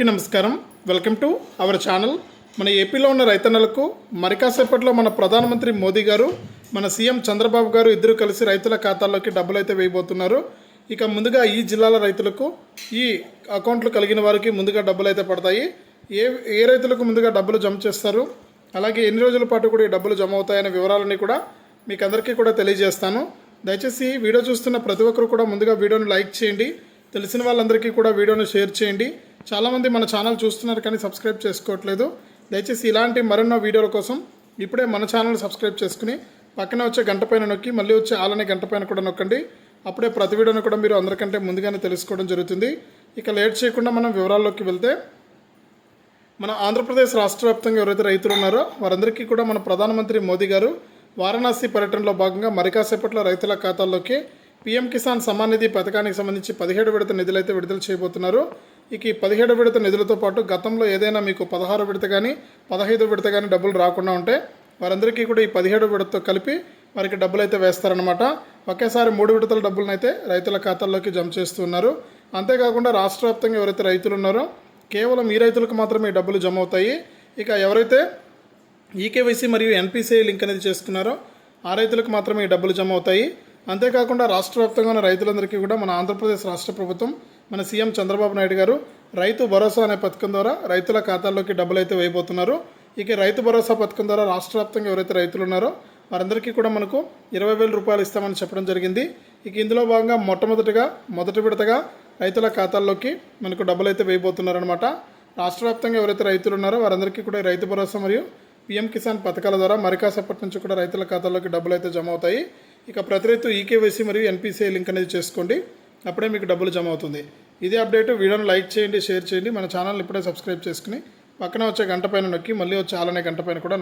అందరికీ నమస్కారం. Welcome to our channel. మన ఏపీలో ఉన్న రైతన్నలకు మరి కాసేపట్లో మన ప్రధానమంత్రి మోదీ గారు మన సీఎం చంద్రబాబు గారు ఇద్దరు కలిసి రైతుల ఖాతాల్లోకి డబ్బులు అయితే వేయబోతున్నారు. ఇక ముందుగా ఈ జిల్లాల రైతులకు ఈ అకౌంట్లు కలిగిన వారికి ముందుగా డబ్బులు అయితే పడతాయి. ఏ ఏ రైతులకు ముందుగా డబ్బులు జమ చేస్తారు? అలాగే ఎన్ని రోజుల పాటు కూడా ఈ డబ్బులు జమ అవుతాయనే వివరాలని కూడా మీకు అందరికీ కూడా తెలియజేస్తాను. దయచేసి వీడియో చూస్తున్న ప్రతి ఒక్కరు కూడా ముందుగా వీడియోను లైక్ చేయండి. తెలిసిన వాళ్ళందరికీ కూడా వీడియోను షేర్ చేయండి. చాలామంది మన ఛానల్ చూస్తున్నారు కానీ సబ్స్క్రైబ్ చేసుకోవట్లేదు. దయచేసి ఇలాంటి మరెన్నో వీడియోల కోసం ఇప్పుడే మన ఛానల్ సబ్స్క్రైబ్ చేసుకుని పక్కనే వచ్చే గంట పైన నొక్కి మళ్ళీ వచ్చే ఆలనే గంట పైన కూడా నొక్కండి. అప్పుడే ప్రతి వీడియోను కూడా మీరు అందరికంటే ముందుగానే తెలుసుకోవడం జరుగుతుంది. ఇక లేట్ చేయకుండా మనం వివరాల్లోకి వెళ్తే మన ఆంధ్రప్రదేశ్ రాష్ట్ర వ్యాప్తంగా ఎవరైతే రైతులు ఉన్నారో వారందరికీ కూడా మన ప్రధానమంత్రి మోదీ గారు వారణాసి పర్యటనలో భాగంగా మరికాసేపట్లో రైతుల ఖాతాల్లోకి పీఎం కిసాన్ సమాన్ నిధి పథకానికి సంబంధించి పదిహేడు విడత నిధులైతే విడుదల చేయబోతున్నారు. ఇక ఈ పదిహేడు విడత నిధులతో పాటు గతంలో ఏదైనా మీకు పదహారు విడత కానీ పదహైదు విడత కానీ డబ్బులు రాకుండా ఉంటే వారందరికీ కూడా ఈ పదిహేడు విడతతో కలిపి వారికి డబ్బులు అయితే వేస్తారనమాట ఒకేసారి మూడు విడతల డబ్బులను అయితే రైతుల ఖాతాల్లోకి జమ చేస్తున్నారు అంతేకాకుండా రాష్ట్ర వ్యాప్తంగా ఎవరైతే రైతులు ఉన్నారో కేవలం ఈ రైతులకు మాత్రమే ఈ డబ్బులు జమ అవుతాయి. ఇక ఎవరైతే ఈకేవైసీ మరియు ఎన్పిసిఐ లింక్ అనేది చేసుకున్నారో ఆ రైతులకు మాత్రమే ఈ డబ్బులు జమ అవుతాయి. అంతేకాకుండా రాష్ట్ర వ్యాప్తంగా ఉన్న రైతులందరికీ కూడా మన ఆంధ్రప్రదేశ్ రాష్ట్ర ప్రభుత్వం మన సీఎం చంద్రబాబు నాయుడు గారు రైతు భరోసా అనే పథకం ద్వారా రైతుల ఖాతాల్లోకి డబ్బులు అయితే వేయబోతున్నారు. ఇక రైతు భరోసా పథకం ద్వారా రాష్ట్ర వ్యాప్తంగా ఎవరైతే రైతులు ఉన్నారో వారందరికీ కూడా మనకు ఇరవై వేల రూపాయలు ఇస్తామని చెప్పడం జరిగింది. ఇక ఇందులో భాగంగా మొట్టమొదటిగా మొదటి విడతగా రైతుల ఖాతాల్లోకి మనకు డబ్బులు అయితే వేయబోతున్నారనమాట రాష్ట్ర వ్యాప్తంగా ఎవరైతే రైతులు ఉన్నారో వారందరికీ కూడా రైతు భరోసా మరియు పీఎం కిసాన్ పథకాల ద్వారా మరికాసేపటి నుంచి కూడా రైతుల ఖాతాల్లోకి డబ్బులు అయితే జమ అవుతాయి. ఇక ప్రతి రైతు ఈకేవైసీ మరియు ఎన్పిసిఐ లింక్ అనేది చేసుకోండి. అప్పుడే మీకు డబ్బులు జమ అవుతుంది. ఇదే అప్డేట్ వీడియోని లైక్ చేయండి షేర్ చేయండి. మన ఛానల్ ఇప్పుడే సబ్స్క్రైబ్ చేసుకుని పక్కన వచ్చే గంట పైన నొక్కి మళ్ళీ వచ్చే ఆలనే గంట పైన కూడా